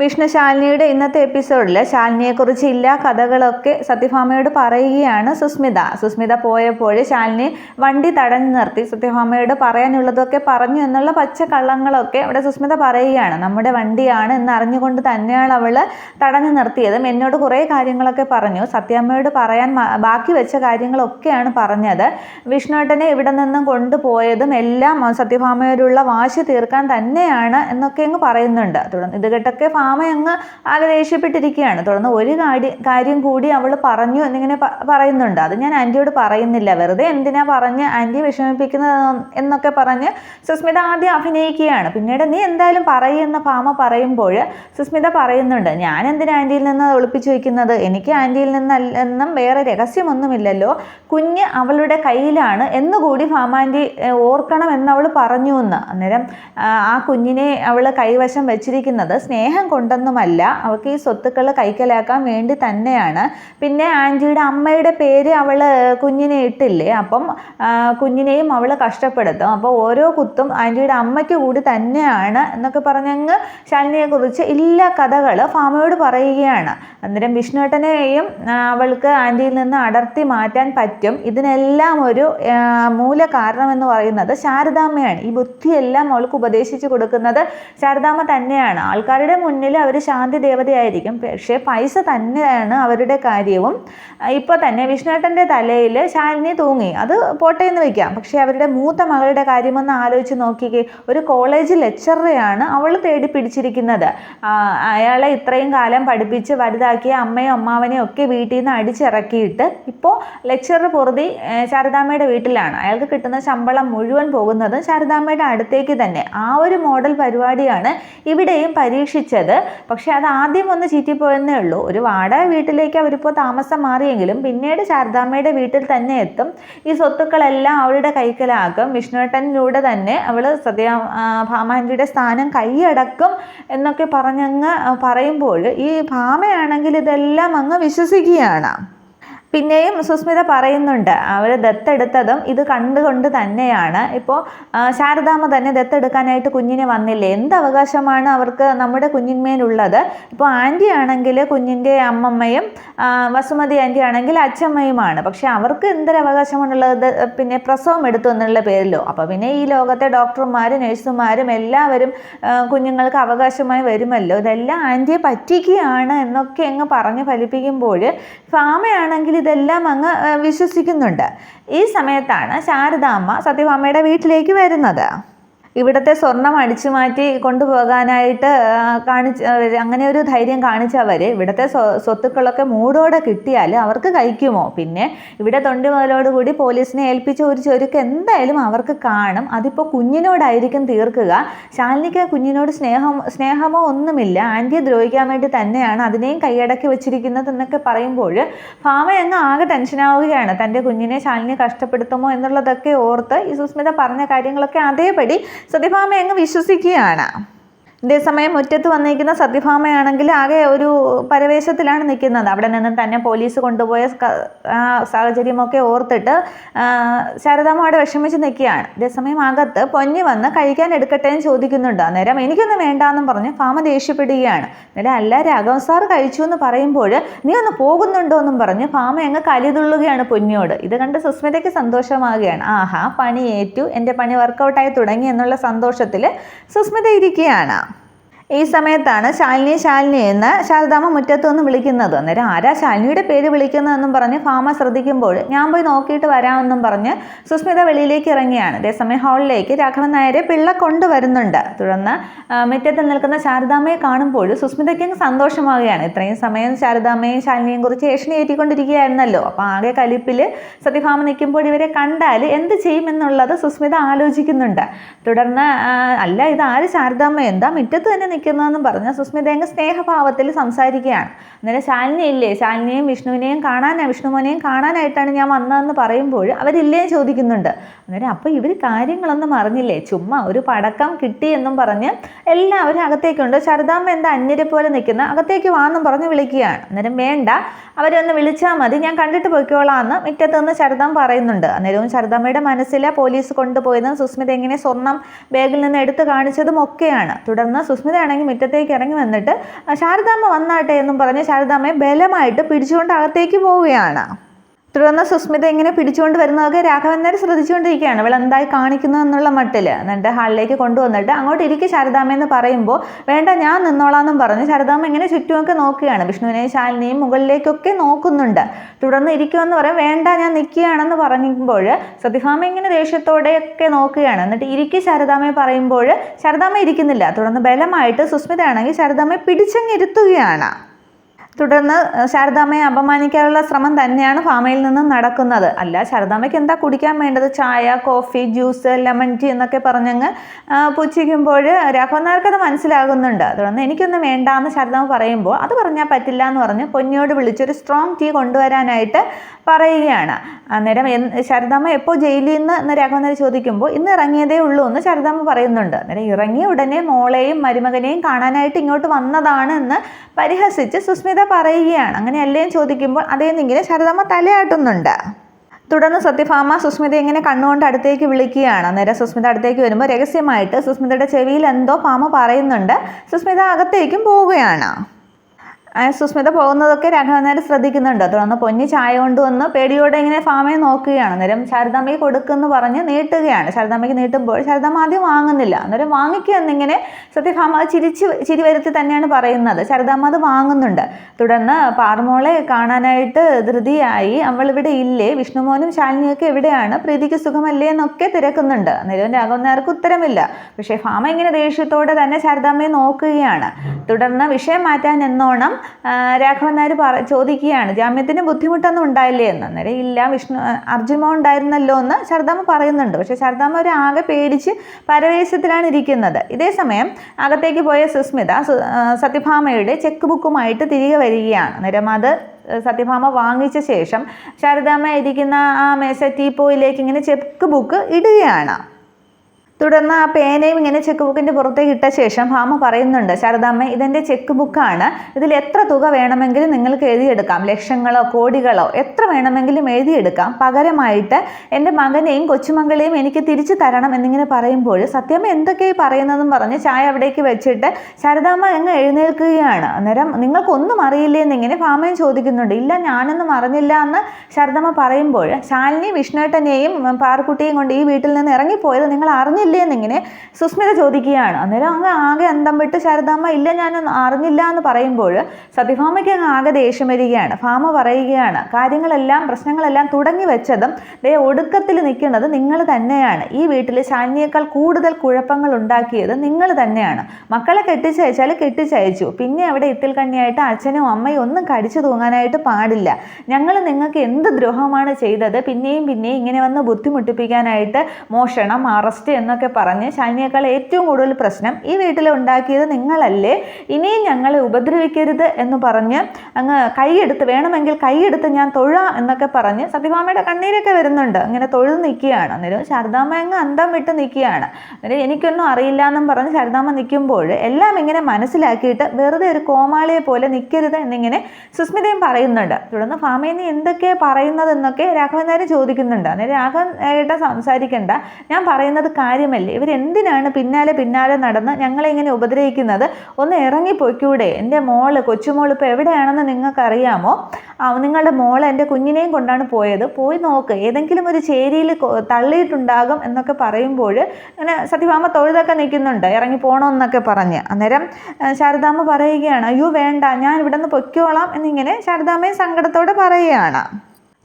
വിഷ്ണു ശാലിനിയുടെ ഇന്നത്തെ എപ്പിസോഡിൽ ശാലിനിയെക്കുറിച്ച് ഇല്ല കഥകളൊക്കെ സത്യഭാമയോട് പറയുകയാണ് സുസ്മിത. സുസ്മിത പോയപ്പോൾ ശാലിനി വണ്ടി തടഞ്ഞു നിർത്തി. സത്യഭാമയോട് പറയാനുള്ളതൊക്കെ പറഞ്ഞു എന്നുള്ള പച്ച കള്ളങ്ങളൊക്കെ അവിടെ സുസ്മിത പറയുകയാണ്. നമ്മുടെ വണ്ടിയാണ് എന്ന് അറിഞ്ഞുകൊണ്ട് തന്നെയാണ് അവൾ തടഞ്ഞു നിർത്തിയതും. എന്നോട് കുറേ കാര്യങ്ങളൊക്കെ പറഞ്ഞു. സത്യാമ്മയോട് പറയാൻ ബാക്കി വെച്ച കാര്യങ്ങളൊക്കെയാണ് പറഞ്ഞത്. വിഷ്ണുട്ടനെ ഇവിടെ നിന്നും കൊണ്ടുപോയതും എല്ലാം സത്യഭാമയോടുള്ള വാശി തീർക്കാൻ തന്നെയാണ് എന്നൊക്കെ അങ്ങ് പറയുന്നുണ്ട്. തുടർന്ന് ഇത് കേട്ടൊക്കെ ഭാമ അങ്ങ് ആകെ ദേഷ്യപ്പെട്ടിരിക്കുകയാണ്. തുടർന്ന് ഒരു കാര്യം കൂടി അവൾ പറഞ്ഞു എന്നിങ്ങനെ പറയുന്നുണ്ട്. അത് ഞാൻ ആന്റിയോട് പറയുന്നില്ല. വെറുതെ എന്തിനാ പറഞ്ഞ് ആന്റി വിഷമിപ്പിക്കുന്നത് എന്നൊക്കെ പറഞ്ഞ് സുസ്മിത ആദ്യം അഭിനയിക്കുകയാണ്. പിന്നീട് നീ എന്തായാലും പറയുന്ന ഭാമ പറയുമ്പോൾ സുസ്മിത പറയുന്നുണ്ട്. ഞാൻ എന്തിനാ ആന്റിയിൽ നിന്ന് ഒളിപ്പിച്ചു വയ്ക്കുന്നത് എനിക്ക് ആന്റിയിൽ നിന്നെന്നും വേറെ രഹസ്യമൊന്നുമില്ലല്ലോ. കുഞ്ഞ് അവളുടെ കയ്യിലാണ് എന്നുകൂടി ഭാമാന്റി ഓർക്കണം എന്നവൾ പറഞ്ഞു എന്ന്. അന്നേരം ആ കുഞ്ഞിനെ അവൾ കൈവശം വെച്ചിരിക്കുന്നത് സ്നേഹം കൊണ്ടൊന്നുമല്ല. അവൾക്ക് ഈ സ്വത്തുക്കൾ കൈക്കലാക്കാൻ വേണ്ടി തന്നെയാണ്. പിന്നെ ആന്റിയുടെ അമ്മയുടെ പേര് അവൾ കുഞ്ഞിനെ ഇട്ടില്ലേ? അപ്പം കുഞ്ഞിനെയും അവൾ കഷ്ടപ്പെടുത്തും. അപ്പോൾ ഓരോ കുത്തും ആന്റിയുടെ അമ്മയ്ക്ക് കൂടി തന്നെയാണ് എന്നൊക്കെ പറഞ്ഞങ്ങ് ശാലിനിയെക്കുറിച്ച് ഇല്ല കഥകൾ ഫാമയോട് പറയുകയാണ്. അന്നേരം വിഷ്ണുവേട്ടനെയും അവൾക്ക് ആന്റിയിൽ നിന്ന് അടർത്തി മാറ്റാൻ പറ്റും. ഇതിനെല്ലാം ഒരു മൂല കാരണം എന്ന് പറയുന്നത് ശാരദാമ്മയാണ്. ഈ ബുദ്ധിയെല്ലാം അവൾക്ക് ഉപദേശിച്ചു കൊടുക്കുന്നത് ശാരദാമ്മ തന്നെയാണ്. ആൾക്കാരുടെ മുന്നിൽ അവർ ശാന്തി ദേവതയായിരിക്കും. പക്ഷേ പൈസ തന്നെയാണ് അവരുടെ കാര്യവും. ഇപ്പോൾ തന്നെ വിഷ്ണുവേട്ടന്റെ തലയിൽ ശാലിനി തൂങ്ങി. അത് പോട്ടെ എന്ന് വെക്കാം. പക്ഷേ അവരുടെ മൂത്ത മകളുടെ കാര്യമൊന്ന് ആലോചിച്ച് നോക്കിക്കേ. ഒരു കോളേജ് ലെക്ചറെയാണ് അവൾ തേടി പിടിച്ചിരിക്കുന്നത്. അയാളെ ഇത്രയും കാലം പഠിപ്പിച്ച് വലുതാക്കിയ അമ്മയും അമ്മാവനെയും ഒക്കെ വീട്ടിൽ നിന്ന് അടിച്ചിറക്കിയിട്ട് ഇപ്പോൾ ലെക്ചർ പൊറുതി ശാരദാമ്മയുടെ വീട്ടിലാണ്. അയാൾക്ക് കിട്ടുന്ന ശമ്പളം മുഴുവൻ പോകുന്നത് ശാരദാമ്മയുടെ അടുത്തേക്ക് തന്നെ. ആ ഒരു മോഡൽ പരിപാടിയാണ് ഇവിടെയും പരീക്ഷിച്ചത്. പക്ഷേ അത് ആദ്യം ഒന്ന് ചീറ്റിപ്പോയെന്നേ ഉള്ളൂ. ഒരു വാടക വീട്ടിലേക്ക് അവരിപ്പോൾ താമസം മാറിയെങ്കിലും പിന്നീട് ശാരദാമ്മയുടെ വീട്ടിൽ തന്നെ എത്തും. ഈ സ്വത്തുക്കളെല്ലാം അവളുടെ കൈക്കലാക്കും. വിഷ്ണുവേട്ടനിലൂടെ തന്നെ അവൾ സത്യ ഭാമാന്റെ സ്ഥാനം കൈയടക്കും എന്നൊക്കെ പറഞ്ഞങ്ങ് പറയുമ്പോൾ ഈ ഭാമയാണെങ്കിൽ ഇതെല്ലാം അങ്ങ് വിശ്വസിക്കുകയാണ്. പിന്നെയും സുസ്മിത പറയുന്നുണ്ട് അവർ ദത്തെടുത്തതും ഇത് കണ്ടുകൊണ്ട് തന്നെയാണ്. ഇപ്പോൾ ശാരദാമ്മ തന്നെ ദത്തെടുക്കാനായിട്ട് കുഞ്ഞിനെ വന്നില്ല? എന്ത് അവകാശമാണ് അവർക്ക് നമ്മുടെ കുഞ്ഞിന്മേലുള്ളത്? ഇപ്പോൾ ആന്റി ആണെങ്കിൽ കുഞ്ഞിന്റെ അമ്മമ്മയും വസുമതി ആന്റി ആണെങ്കിൽ അച്ഛമ്മയുമാണ്. പക്ഷെ അവർക്ക് എന്തൊരു അവകാശമാണുള്ളത് പിന്നെ പ്രസവം എടുത്തു എന്നുള്ള പേരിലോ? അപ്പോൾ പിന്നെ ഈ ലോകത്തെ ഡോക്ടർമാരും നഴ്സുമാരും എല്ലാവരും കുഞ്ഞുങ്ങൾക്ക് അവകാശമായി വരുമല്ലോ? ഇതെല്ലാം ആന്റിയെ പറ്റിക്കുകയാണ് എന്നൊക്കെ അങ്ങ് പറഞ്ഞ് ഫലിപ്പിക്കുമ്പോൾ ഫാമയാണെങ്കിൽ ഇതെല്ലാം അങ്ങ് വിശ്വസിക്കുന്നുണ്ട്. ഈ സമയത്താണ് ശാരദാമ്മ സത്യഭാമയുടെ വീട്ടിലേക്ക് വരുന്നത്. ഇവിടുത്തെ സ്വർണം അടിച്ചു മാറ്റി കൊണ്ടുപോകാനായിട്ട് കാണിച്ച് അങ്ങനെ ഒരു ധൈര്യം കാണിച്ചവർ ഇവിടുത്തെ സ്വ- സ്വത്തുക്കളൊക്കെ മൂടോടെ കിട്ടിയാൽ അവർക്ക് കഴിക്കുമോ? പിന്നെ ഇവിടെ തൊണ്ടി മുതലോടുകൂടി പോലീസിനെ ഏൽപ്പിച്ച ഒരു ചൊരുക്ക് എന്തായാലും അവർക്ക് കാണും. അതിപ്പോൾ കുഞ്ഞിനോടായിരിക്കും തീർക്കുക. ശാലിനിക്ക് കുഞ്ഞിനോട് സ്നേഹം സ്നേഹമോ ഒന്നുമില്ല. ആന്റിയെ ദ്രോഹിക്കാൻ വേണ്ടി തന്നെയാണ് അതിനെയും കൈയടക്കി വെച്ചിരിക്കുന്നത് എന്നൊക്കെ പറയുമ്പോൾ ഭാമ ആകെ ടെൻഷനാവുകയാണ്. തന്റെ കുഞ്ഞിനെ ശാലിനി കഷ്ടപ്പെടുത്തുമോ എന്നുള്ളതൊക്കെ ഓർത്ത് ഈ സുസ്മിത പറഞ്ഞ കാര്യങ്ങളൊക്കെ അതേപടി സത്യഭാമ അങ്ങ് വിശ്വസിക്കുകയാണ്. ഇതേസമയം മുറ്റത്ത് വന്നിരിക്കുന്ന സത്യഭാമയാണെങ്കിൽ ആകെ ഒരു പരവേശത്തിലാണ് നിൽക്കുന്നത്. അവിടെ നിന്ന് തന്നെ പോലീസ് കൊണ്ടുപോയ സാഹചര്യമൊക്കെ ഓർത്തിട്ട് ശാരദാമ്മയോട് വിഷമിച്ച് നിൽക്കുകയാണ്. ഇതേസമയം അകത്ത് പൊന്നി വന്ന് കഴിക്കാൻ എടുക്കട്ടെ എന്ന് ചോദിക്കുന്നുണ്ട്. അന്നേരം എനിക്കൊന്നും വേണ്ടാന്നും പറഞ്ഞ് ഫാമ ദേഷ്യപ്പെടുകയാണ്. അന്നേരം അല്ല രാഘവൻ സാർ കഴിച്ചു എന്ന് പറയുമ്പോൾ നീ ഒന്ന് പോകുന്നുണ്ടോ എന്നും പറഞ്ഞ് ഫാമ അങ്ങ് കലിതുള്ളുകയാണ് പൊന്നിയോട്. ഇത് കണ്ട് സുസ്മിതയ്ക്ക് സന്തോഷമാകുകയാണ്. ആഹാ പണി ഏറ്റു. എന്റെ പണി വർക്കൗട്ടായി തുടങ്ങി എന്നുള്ള സന്തോഷത്തിൽ സുസ്മിത ഇരിക്കുകയാണ്. ഈ സമയത്താണ് ശാലിനി ശാലിനി എന്ന് ശാരദാമ്മ മുറ്റത്തു നിന്ന് വിളിക്കുന്നത്. അന്നേരം ആരാ ശാലിനിയുടെ പേര് വിളിക്കുന്നതെന്നും പറഞ്ഞ് ഫാമ ശ്രദ്ധിക്കുമ്പോൾ ഞാൻ പോയി നോക്കിയിട്ട് വരാമെന്നും പറഞ്ഞ് സുസ്മിത വെളിയിലേക്ക് ഇറങ്ങിയാണ്. അതേസമയം ഹാളിലേക്ക് രാഘവൻ നായരെ പിള്ള കൊണ്ടുവരുന്നുണ്ട്. തുടർന്ന് മുറ്റത്തിൽ നിൽക്കുന്ന ശാരദാമ്മയെ കാണുമ്പോൾ സുസ്മിതയ്ക്ക് സന്തോഷമാവുകയാണ്. ഇത്രയും സമയം ശാരദാമ്മയും ശാലിനിയും കുറിച്ച് ഏഷണി ഏറ്റിക്കൊണ്ടിരിക്കുകയായിരുന്നല്ലോ അപ്പോൾ ആകെ കലിപ്പിൽ സത്യഭാമ നിൽക്കുമ്പോൾ ഇവരെ കണ്ടാൽ എന്ത് ചെയ്യുമെന്നുള്ളത് സുസ്മിത ആലോചിക്കുന്നുണ്ട്. തുടർന്ന് അല്ല ഇത് ആര് ശാരദാമ്മ? എന്താ മുറ്റത്ത് തന്നെ നിൽക്കുന്നതെന്നും പറഞ്ഞ് സുസ്മിത അങ്ങ് സ്നേഹഭാവത്തിൽ സംസാരിക്കുകയാണ്. അന്നേരം ശാലിനി ഇല്ലേ ശാലിനിയും വിഷ്ണുവിനെയും കാണാനാണ് വിഷ്ണുമോനെയും കാണാനായിട്ടാണ് ഞാൻ വന്നതെന്ന് പറയുമ്പോൾ അവരില്ലേ ചോദിക്കുന്നുണ്ട്. അന്നേരം അപ്പോൾ ഇവർ കാര്യങ്ങളൊന്നും അറിഞ്ഞില്ലേ? ചുമ്മാ ഒരു പടക്കം കിട്ടി എന്നും പറഞ്ഞ് എല്ലാവരും അകത്തേക്കുണ്ട്. ശരദാമ്മ എന്താ അന്യരെ പോലെ നിൽക്കുന്ന? അകത്തേക്ക് വാന്നും പറഞ്ഞ് വിളിക്കുകയാണ്. അന്നേരം വേണ്ട അവരൊന്ന് വിളിച്ചാൽ മതി. ഞാൻ കണ്ടിട്ട് പൊയ്ക്കോളാന്ന് മുറ്റത്ത് നിന്ന് ശരദാം പറയുന്നുണ്ട്. അന്നേരവും ശരദാമ്മയുടെ മനസ്സിലെ പോലീസ് കൊണ്ടുപോയതും സുസ്മിത എങ്ങനെ സ്വർണം ബാഗിൽ നിന്ന് എടുത്തു കാണിച്ചതും ഒക്കെയാണ് തുടർന്ന് സുസ്മിത സുസ്മിതയാണെങ്കിൽ മുറ്റത്തേക്ക് ഇറങ്ങി വന്നിട്ട് ശാരദാമ്മ വന്നാട്ടെ എന്നും പറഞ്ഞ് ശാരദാമ്മയെ ബലമായിട്ട് പിടിച്ചുകൊണ്ട് അകത്തേക്ക് പോവുകയാണ്. തുടർന്ന് സുസ്മിത ഇങ്ങനെ പിടിച്ചുകൊണ്ട് വരുന്നതൊക്കെ രാഘവൻ നേരെ ശ്രദ്ധിച്ചുകൊണ്ടിരിക്കുകയാണ്. അവൾ എന്തായി കാണിക്കുന്നു എന്നുള്ള മട്ടിൽ എന്നിട്ട് ഹാളിലേക്ക് കൊണ്ടുവന്നിട്ട് അങ്ങോട്ട് ഇരിക്കും ശാരദാമ്മ എന്ന് പറയുമ്പോൾ വേണ്ട ഞാൻ നിന്നോളാന്നും പറഞ്ഞ്. ശാരദാമ്മ ഇങ്ങനെ ചുറ്റുമൊക്കെ നോക്കുകയാണ്. വിഷ്ണുവിനെയും ശാലിനെയും മുകളിലേക്കൊക്കെ നോക്കുന്നുണ്ട്. തുടർന്ന് ഇരിക്കുമെന്ന് പറയും വേണ്ട ഞാൻ നിൽക്കുകയാണെന്ന് പറയുമ്പോൾ സത്യഭാമ ഇങ്ങനെ ദേഷ്യത്തോടെയൊക്കെ നോക്കുകയാണ്. എന്നിട്ട് ഇരിക്കും ശാരദാമ്മയെ പറയുമ്പോൾ ശാരദാമ്മ ഇരിക്കുന്നില്ല. തുടർന്ന് ബലമായിട്ട് സുസ്മിതയാണെങ്കിൽ ശാരദാമ്മയെ പിടിച്ചങ്ങിരുത്തുകയാണ് തുടർന്ന് ശാരദാമ്മയെ അപമാനിക്കാനുള്ള ശ്രമം തന്നെയാണ് ഫാമയിൽ നിന്നും നടക്കുന്നത്. അല്ല ശാരദാമ്മയ്ക്ക് എന്താ കുടിക്കാൻ വേണ്ടത്? ചായ കോഫി ജ്യൂസ് ലെമൺ ടീ എന്നൊക്കെ പറഞ്ഞങ്ങ് പുച്ഛിക്കുമ്പോൾ രാഘവൻ നായർക്ക് അത് മനസ്സിലാകുന്നുണ്ട്. തുടർന്ന് എനിക്കൊന്നും വേണ്ട എന്ന് ശാരദാമ്മ പറയുമ്പോൾ അത് പറഞ്ഞാൽ പറ്റില്ല എന്ന് പറഞ്ഞ് പൊന്നിയോട് വിളിച്ചൊരു സ്ട്രോങ് ടീ കൊണ്ടുവരാനായിട്ട് പറയുകയാണ്. അന്നേരം ശാരദാമ്മ എപ്പോൾ ജയിലിൽ നിന്ന് എന്ന് രാഘവൻ നായർ ചോദിക്കുമ്പോൾ ഇന്ന് ഇറങ്ങിയതേ ഉള്ളൂ എന്ന് ശാരദാമ്മ പറയുന്നുണ്ട്. അന്നേരം ഇറങ്ങിയ ഉടനെ മോളെയും മരുമകനെയും കാണാനായിട്ട് ഇങ്ങോട്ട് വന്നതാണ് എന്ന് പരിഹസിച്ച് സുസ്മിത പറയുകയാണ്? അങ്ങനെയല്ലേ ചോദിക്കുമ്പോൾ അതേന്നെങ്കിലും ശാരദാമ്മ തലയാട്ടുന്നുണ്ട്. തുടർന്ന് സത്യഭാമ സുസ്മിത ഇങ്ങനെ കണ്ണുകൊണ്ട് അടുത്തേക്ക് വിളിക്കുകയാണ്. നേരെ സുസ്മിത അടുത്തേക്ക് വരുമ്പോൾ രഹസ്യമായിട്ട് സുസ്മിതയുടെ ചെവിയിൽ എന്തോ ഭാമ പറയുന്നുണ്ട്. സുസ്മിത അകത്തേക്കും പോവുകയാണ്. സുസ്മിത പോകുന്നതൊക്കെ രാഘവൻ നായർ ശ്രദ്ധിക്കുന്നുണ്ട്. തുടർന്ന് പൊന്നി ചായ കൊണ്ടുവന്ന് പേടിയോടെ ഇങ്ങനെ ഫാമയെ നോക്കുകയാണ്. അന്നേരം ശാരദാമ്മയ്ക്ക് കൊടുക്കുമെന്ന് പറഞ്ഞ് നീട്ടുകയാണ്. ശാരദാമ്മയ്ക്ക് നീട്ടുമ്പോൾ ശാരദാമ്മ ആദ്യം വാങ്ങുന്നില്ല. അന്നേരം വാങ്ങിക്കുക എന്നിങ്ങനെ സത്യഭാമ അത് ചിരിച്ച് ചിരി വരുത്തി തന്നെയാണ് പറയുന്നത്. ശാരദാമ്മ അത് വാങ്ങുന്നുണ്ട്. തുടർന്ന് പാർമോളെ കാണാനായിട്ട് ധൃതിയായി ഇവിടെ ഇല്ലേ? വിഷ്ണുമോനും ശാലിനിയൊക്കെ എവിടെയാണ്? പ്രീതിക്ക് സുഖമല്ലേ? എന്നൊക്കെ തിരക്കുന്നുണ്ട്. അന്നേരം രാഘവൻ നായർക്ക് ഉത്തരമില്ല. പക്ഷേ ഫാമ ഇങ്ങനെ ദേഷ്യത്തോടെ തന്നെ ശാരദാമ്മയെ നോക്കുകയാണ്. തുടർന്ന് വിഷയം മാറ്റാൻ എന്നോണം രാഘവൻ നായർ പറ ചോദിക്കുകയാണ് ജാമ്യത്തിന് ബുദ്ധിമുട്ടൊന്നും ഉണ്ടായില്ലേ? എന്ന്. അന്നേരം ഇല്ല വിഷ്ണു മോൻ ഉണ്ടായിരുന്നല്ലോ എന്ന് ശാരദാമ്മ പറയുന്നുണ്ട്. പക്ഷേ ശാരദാമ്മ ഒരു ആകെ പേടിച്ച് പരവേശത്തിലാണ് ഇരിക്കുന്നത്. ഇതേ സമയം അകത്തേക്ക് പോയ സുസ്മിത സത്യഭാമയുടെ ചെക്ക് ബുക്കുമായിട്ട് തിരികെ വരികയാണ്. അന്നേരം അത് സത്യഭാമ വാങ്ങിച്ച ശേഷം ശാരദാമ്മ ഇരിക്കുന്ന ആ മേശ ടീപ്പോയിലേക്ക് ഇങ്ങനെ ചെക്ക് ബുക്ക് ഇടുകയാണ്. തുടർന്ന് ആ പേനയും ഇങ്ങനെ ചെക്ക് ബുക്കിന്റെ പുറത്തേക്ക് ഇട്ട ശേഷം ഭാമ പറയുന്നുണ്ട് ശാരദാമ്മ ഇതെന്റെ ചെക്ക് ബുക്കാണ് ഇതിൽ എത്ര തുക വേണമെങ്കിലും നിങ്ങൾക്ക് എഴുതിയെടുക്കാം. ലക്ഷങ്ങളോ കോടികളോ എത്ര വേണമെങ്കിലും എഴുതിയെടുക്കാം. പകരമായിട്ട് എന്റെ മകനെയും കൊച്ചുമകളെയും എനിക്ക് തിരിച്ചു തരണം എന്നിങ്ങനെ പറയുമ്പോൾ സത്യമ്മ എന്തൊക്കെയായി പറയുന്നതും പറഞ്ഞ് ചായ അവിടേക്ക് വെച്ചിട്ട് ശാരദാമ്മ അങ്ങ് എഴുന്നേൽക്കുകയാണ്. അന്നേരം നിങ്ങൾക്കൊന്നും അറിയില്ലേ എന്നിങ്ങനെ ഭാമയും ചോദിക്കുന്നുണ്ട്. ഇല്ല ഞാനൊന്നും അറിഞ്ഞില്ല എന്ന് ശാരദാമ്മ പറയുമ്പോൾ ശാലിനി വിഷ്ണുവേട്ടനെയും പാർക്കുട്ടിയെയും കൊണ്ട് ഈ വീട്ടിൽ നിന്ന് ഇറങ്ങിപ്പോയത് നിങ്ങൾ അറിഞ്ഞില്ലേ? എന്നിങ്ങനെ സുസ്മിത ചോദിക്കുകയാണ്. അന്നേരം അങ്ങ് ആകെ അന്തം വിട്ട് ശാരദാമ്മ ഇല്ല ഞാനൊന്നും അറിഞ്ഞില്ല എന്ന് പറയുമ്പോൾ സത്യഭാമയ്ക്ക് അങ്ങ് ആകെ ദേഷ്യം വരികയാണ്. ഭാമ പറയുകയാണ് കാര്യങ്ങളെല്ലാം പ്രശ്നങ്ങളെല്ലാം തുടങ്ങി വെച്ചതും ദേ ഒടുക്കത്തിൽ നിൽക്കുന്നത് നിങ്ങൾ തന്നെയാണ്. ഈ വീട്ടിൽ ശാലിനിയേക്കാൾ കൂടുതൽ കുഴപ്പങ്ങൾ ഉണ്ടാക്കിയത് നിങ്ങൾ തന്നെയാണ്. മക്കളെ കെട്ടിച്ചയച്ചാൽ കെട്ടിച്ചയച്ചു. പിന്നെ അവിടെ ഇത്തിൽ കണ്ണിയായിട്ട് അച്ഛനും അമ്മയും ഒന്നും കടിച്ചു തൂങ്ങാനായിട്ട് പാടില്ല. ഞങ്ങൾ നിങ്ങൾക്ക് എന്ത് ദ്രോഹമാണ് ചെയ്തത്? പിന്നെയും പിന്നെയും ഇങ്ങനെ വന്ന് ബുദ്ധിമുട്ടിപ്പിക്കാനായിട്ട് മോഷണം അറസ്റ്റ് എന്നൊക്കെ പറഞ്ഞ് ശാലിനിയേക്കാൾ ഏറ്റവും കൂടുതൽ പ്രശ്നം ഈ വീട്ടിൽ ഉണ്ടാക്കിയത് നിങ്ങളല്ലേ? ഇനിയും ഞങ്ങളെ ഉപദ്രവിക്കരുത് എന്ന് പറഞ്ഞ് അങ്ങ് കൈയെടുത്ത് വേണമെങ്കിൽ കൈയെടുത്ത് ഞാൻ തൊഴാം എന്നൊക്കെ പറഞ്ഞ് സത്യഭാമയുടെ കണ്ണീരൊക്കെ വരുന്നുണ്ട്. അങ്ങനെ തൊഴുത് നിൽക്കുകയാണ്. അന്നേരം ശാരദാമ്മ അങ്ങ് അന്തം വിട്ട് നിൽക്കുകയാണ്. അന്നേരം എനിക്കൊന്നും അറിയില്ല എന്നും പറഞ്ഞ് ശാരദാമ്മ നിൽക്കുമ്പോൾ എല്ലാം ഇങ്ങനെ മനസ്സിലാക്കിയിട്ട് വെറുതെ ഒരു കോമാളിയെ പോലെ നിൽക്കരുത് എന്നിങ്ങനെ സുസ്മിതയും പറയുന്നുണ്ട്. തുടർന്ന് ഫാമയിൽ നിന്ന് എന്തൊക്കെയാണ് പറയുന്നതെന്നൊക്കെ രാഘവൻ നേരെ ചോദിക്കുന്നുണ്ട്. അന്നേരം രാഘവൻ ഏട്ട സംസാരിക്കണ്ട. ഞാൻ പറയുന്നത് കാര്യമല്ലേ? ഇവരെന്തിനാണ് പിന്നാലെ പിന്നാലെ നടന്ന് ഞങ്ങളെ ഇങ്ങനെ ഉപദ്രവിക്കുന്നത്? ഒന്ന് ഇറങ്ങിപ്പോയിക്കൂടെ? എന്റെ മോൾ കൊച്ചുമോൾ ഇപ്പോൾ എവിടെയാണെന്ന് നിങ്ങൾക്കറിയാമോ? നിങ്ങളുടെ മോൾ എന്റെ കുഞ്ഞിനെയും കൊണ്ടാണ് പോയത്. പോയി നോക്ക്. ഏതെങ്കിലും ഒരു ചേരിയിൽ തള്ളിയിട്ടുണ്ടാകും എന്നൊക്കെ പറയുമ്പോൾ ഇങ്ങനെ സത്യഭാമ തൊഴുതൊക്കെ നിൽക്കുന്നുണ്ട്. ഇറങ്ങി പോകണമെന്നൊക്കെ പറഞ്ഞ്. അന്നേരം ശാരദാമ്മ പറയുകയാണ് അയ്യോ വേണ്ട. ഞാൻ ഇവിടെ നിന്ന് പൊയ്ക്കോളാം എന്നിങ്ങനെ ശാരദാമ്മയും സങ്കടത്തോടെ പറയുകയാണ്.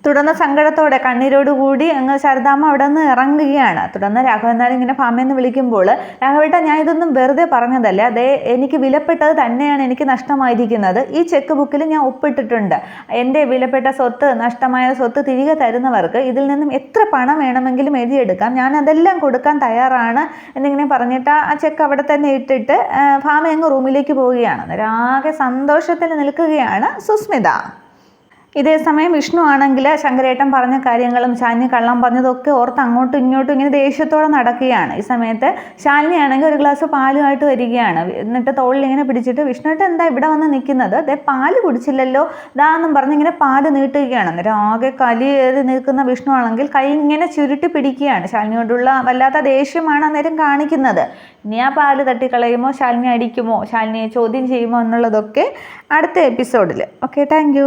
തുടർന്ന് സങ്കടത്തോടെ കണ്ണീരോടുകൂടി അങ്ങ് ശാരദാമ്മ അവിടെ നിന്ന് ഇറങ്ങുകയാണ്. തുടർന്ന് രാഘവൻ ഇങ്ങനെ ഫാമയെന്ന് വിളിക്കുമ്പോൾ രാഘവേട്ട ഞാൻ ഇതൊന്നും വെറുതെ പറഞ്ഞതല്ല? അതേ എനിക്ക് വിലപ്പെട്ടത് തന്നെയാണ് എനിക്ക് നഷ്ടമായിരിക്കുന്നത്. ഈ ചെക്ക് ബുക്കിൽ ഞാൻ ഒപ്പിട്ടിട്ടുണ്ട്. എന്റെ വിലപ്പെട്ട സ്വത്ത് നഷ്ടമായ സ്വത്ത് തിരികെ തരുന്നവർക്ക് ഇതിൽ നിന്നും എത്ര പണം വേണമെങ്കിലും എഴുതിയെടുക്കാം. ഞാൻ അതെല്ലാം കൊടുക്കാൻ തയ്യാറാണ് എന്നിങ്ങനെ പറഞ്ഞിട്ട് ആ ചെക്ക് അവിടെ തന്നെ ഇട്ടിട്ട് ആ, അങ്ങ് റൂമിലേക്ക് പോവുകയാണ്. അന്നേരം ആകെ സന്തോഷത്തിൽ നിൽക്കുകയാണ് സുസ്മിത. ഇതേ സമയം വിഷ്ണു ആണെങ്കിൽ ശങ്കരേട്ടൻ പറഞ്ഞ കാര്യങ്ങളും ശാലിനി കള്ളം പറഞ്ഞതൊക്കെ ഓർത്ത് അങ്ങോട്ടും ഇങ്ങോട്ടും ഇങ്ങനെ ദേഷ്യത്തോടെ നടക്കുകയാണ്. ഈ സമയത്ത് ശാലിനി ആണെങ്കിൽ ഒരു ഗ്ലാസ് പാലുമായിട്ട് വരികയാണ്. എന്നിട്ട് തോളിൽ ഇങ്ങനെ പിടിച്ചിട്ട് വിഷ്ണുവേട്ടൻ എന്താ ഇവിടെ വന്ന് നിൽക്കുന്നത്? ദേ പാൽ കുടിച്ചില്ലല്ലോ. ദാന്നും പറഞ്ഞ് ഇങ്ങനെ പാൽ നീട്ടുകയാണ്. അന്നേരം ആകെ കലിയേറി നിൽക്കുന്ന വിഷ്ണു ആണെങ്കിൽ കൈ ഇങ്ങനെ ചുരുട്ടി പിടിക്കുകയാണ്. ശാലിനിയോടുള്ള വല്ലാത്ത ദേഷ്യമാണ് അന്നേരം കാണിക്കുന്നത്. ഇനി ആ പാൽ തട്ടിക്കളയുമോ? ശാലിനി അടിക്കുമോ? ശാലിനിയെ ചോദ്യം ചെയ്യുമോ എന്നുള്ളതൊക്കെ അടുത്ത എപ്പിസോഡിൽ ഓക്കെ താങ്ക്